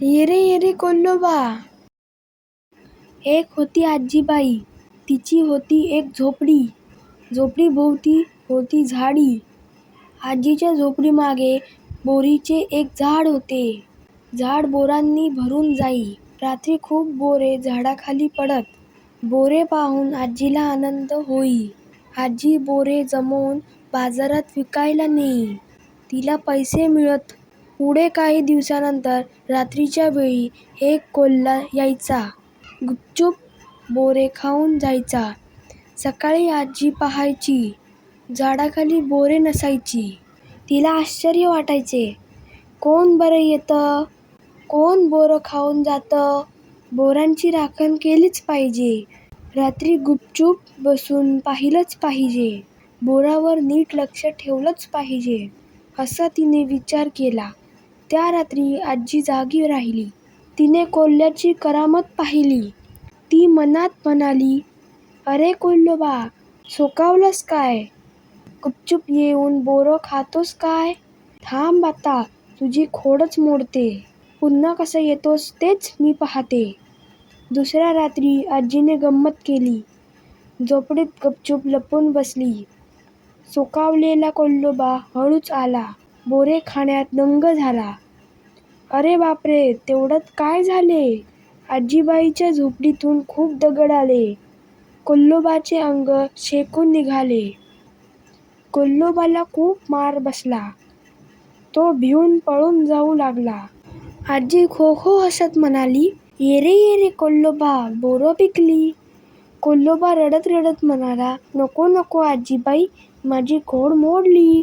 येरे येरे कोल्लोबा एक होती आजीबाई तिची होती एक झोपडी. झोपडीभोवती होती झाडी. आजीच्या झोपडीमागे बोरीचे एक झाड होते. झाड बोरांनी भरून जाई. रात्री खूप बोरे झाडाखाली पडत. बोरे पाहून आजीला आनंद होई. आजी बोरे जमवून बाजारात विकायला नेई. तिला पैसे मिळत पुढे काही दिवसानंतर रात्रीच्या वेळी एक कोल्हा यायचा. गुपचूप बोरे खाऊन जायचा. सकाळी आजी पाहायची. झाडाखाली बोरे नसायची. तिला आश्चर्य वाटायचे. कोण बरं येतं? कोण बोरं खाऊन जातं? बोरांची राखण केलीच पाहिजे. रात्री गुपचूप बसून पाहिलंच पाहिजे. बोरावर नीट लक्ष ठेवलंच पाहिजे. असा तिने विचार केला. त्या रात्री आजी जागी राहिली. तिने कोल्ह्याची करामत पाहिली. ती मनात म्हणाली अरे कोल्होबा सोकावलंस काय? गुपचूप येऊन बोरं खातोस काय? थांब आता तुझी खोडच मोडते. पुन्हा कसं येतोस तेच मी पाहते. दुसऱ्या रात्री आजीने गंमत केली. झोपडीत गपचूप लपून बसली. सोकावलेला कोल्होबा हळूच आला. बोरे खाण्यात दंग झाला. अरे बापरे तेवढ्यात काय झाले? आजीबाईच्या झोपडीतून खूप दगड आले. कोल्लोबाचे अंग शेकून निघाले. कोल्लोबाला खूप मार बसला. तो भिवून पळून जाऊ लागला. आजी खो खो हसत म्हणाली ये रे ये रे बोरं पिकली. कोल्लोबा रडत रडत म्हणाला नको नको आजीबाई माझी खोड मोडली.